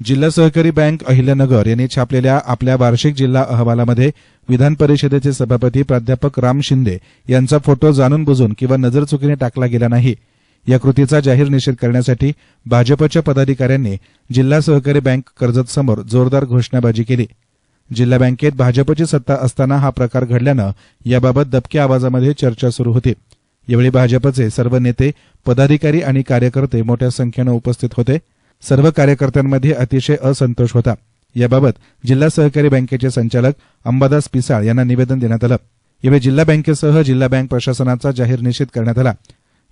जिल्हा सहकारी बँक अहिल्यानगर यांनी छापलेल्या आपल्या वार्षिक जिल्हा अहवालामध्ये विधान परिषदेचे सभापती प्राध्यापक राम शिंदे यांचा फोटो जाणून बुजून किंवा नजरचुकीने टाकला गेला नाही. या कृतीचा जाहीर निषेध करण्यासाठी भाजपच्या पदाधिकाऱ्यांनी जिल्हा सहकारी बँक कर्जत समोर जोरदार घोषणाबाजी केली. जिल्हा बँकेत भाजपची सत्ता असताना हा प्रकार घडल्यानं याबाबत दबक्या आवाजामध्ये चर्चा सुरू होती. यावेळी भाजपचे सर्व नेते पदाधिकारी आणि कार्यकर्ते मोठ्या संख्येनं उपस्थित होते. सर्व कार्यकर्त्यांमध्ये अतिशय असंतोष होता. याबाबत जिल्हा सहकारी बँकेचे संचालक अंबादास पिसाळ यांना निवेदन देण्यात आलं. यावेळी जिल्हा बँकेसह जिल्हा बँक प्रशासनाचा जाहीर निषेध करण्यात आला.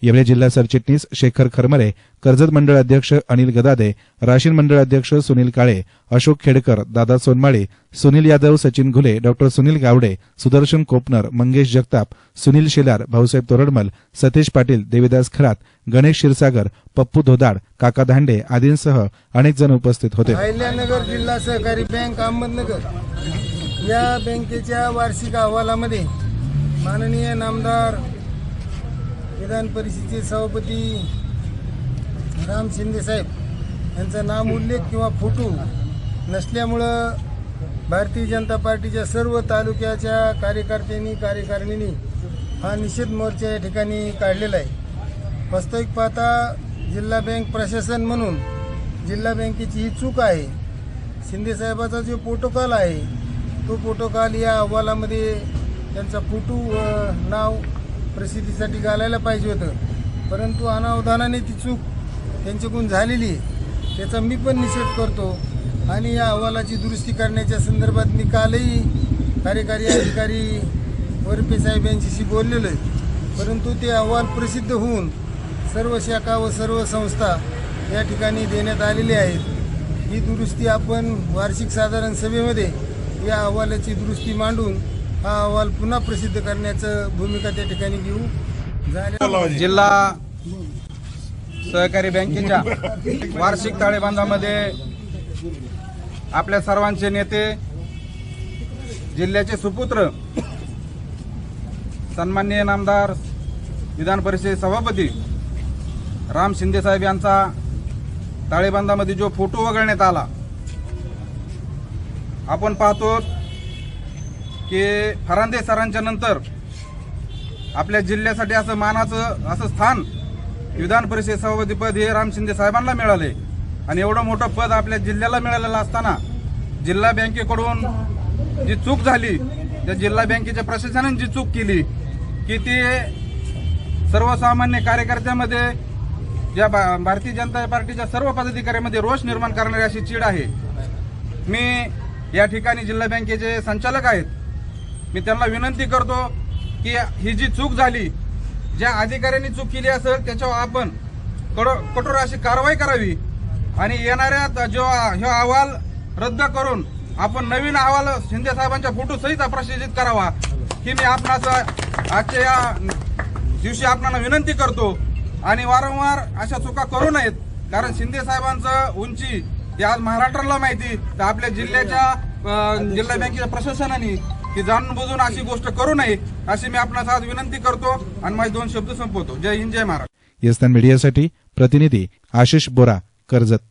यावेळी जिल्हा सरचिटणीस शेखर खरमरे कर्जत मंडळ अध्यक्ष अनिल गदादे राशीन मंडळ अध्यक्ष सुनील काळे अशोक खेडकर दादा सोनमाळे सुनील यादव सचिन घुले डॉक्टर सुनील गावडे सुदर्शन कोपनर मंगेश जगताप सुनील शेलार भाऊसाहेब तोरडमल सतीश पाटील देविदास खरात गणेश क्षीरसागर पप्पू धोदाड काका धांडे आदींसह अनेक जण उपस्थित होते. अहिल्यानगर जिल्हा सहकारी बँक अहमदनगर या बँकेच्या वार्षिक अहवालामध्ये माननीय नामदार विधान परिषदेचे सभापती राम शिंदे साहेब यांचा नाम उल्लेख किंवा फोटो नसल्यामुळं भारतीय जनता पार्टीच्या सर्व तालुक्याच्या कार्यकर्त्यांनी कार्यकारिणींनी हा निषेध मोर्चा या ठिकाणी काढलेला आहे. वास्तविक पाहता जिल्हा बँक प्रशासन म्हणून जिल्हा बँकेची ही चूक आहे. शिंदेसाहेबाचा जो प्रोटोकॉल आहे तो प्रोटोकॉल या अहवालामध्ये त्यांचा फोटो नाव प्रसिद्धीसाठी घालायला पाहिजे होतं. परंतु अनावधानाने ती चूक त्यांच्याकडून झालेली आहे. त्याचा मी पण निषेध करतो. आणि या अहवालाची दुरुस्ती करण्याच्या संदर्भात मी कालही कार्यकारी अधिकारी वरपे साहेब यांच्याशी बोललेलो आहे. परंतु ते अहवाल प्रसिद्ध होऊन सर्व शाखा व सर्व संस्था या ठिकाणी देण्यात आलेली आहेत. ही दुरुस्ती आपण वार्षिक साधारण सभेमध्ये या अहवालाची दुरुस्ती मांडून हा अहवाल पुन्हा प्रसिद्ध करण्याचं भूमिका त्या ठिकाणी घेऊ. झाल्या जिल्हा सहकारी बँकेच्या वार्षिक ताळेबंदामध्ये आपल्या सर्वांचे नेते जिल्ह्याचे सुपुत्र सन्माननीय नामदार विधान परिषद सभापती राम शिंदे साहेब यांचा ताळेबंदामध्ये जो फोटो वगळण्यात आला आपण पाहतो की फरांदे सरांच्या नंतर आपल्या जिल्ह्यासाठी असं मानाचं असं स्थान विधान परिषद सभापतीपद हे राम शिंदे साहेबांना मिळाले. आणि एवढं मोठं पद आपल्या जिल्ह्याला मिळालेलं असताना जिल्हा बँकेकडून जी चूक झाली त्या जिल्हा बँकेच्या प्रशासनाने जी चूक केली की ती सर्वसामान्य कार्यकर्त्यामध्ये या भा- भारतीय जनता पार्टीच्या सर्व पदाधिकाऱ्यांमध्ये रोष निर्माण करणारी अशी चीड आहे. मी या ठिकाणी जिल्हा बँकेचे संचालक आहेत. मी त्यांना विनंती करतो की ही जी चूक झाली ज्या अधिकाऱ्यांनी चूक केली असेल त्याच्यावर आपण कडो कठोर अशी कारवाई करावी आणि येणाऱ्या जो हा अहवाल रद्द करून आपण नवीन अहवाल शिंदे साहेबांच्या फोटो सहित प्रसिद्धित करावा ही मी आपणास आजच्या या दिवशी आपणाला विनंती करतो. आणि वारंवार अशा चुका करू नयेत कारण शिंदे साहेबांचं उंची हे आज महाराष्ट्राला माहिती तर आपल्या जिल्ह्याच्या जिल्हा बँकेच्या प्रशासनाने ती जाणून बुजून अशी गोष्ट करू नये अशी मी आपणास आज विनंती करतो आणि माझे दोन शब्द संपवतो. जय हिंद जय महाराज येस्तान मीडियासाठी प्रतिनिधी आशिष बोरा कर्जत.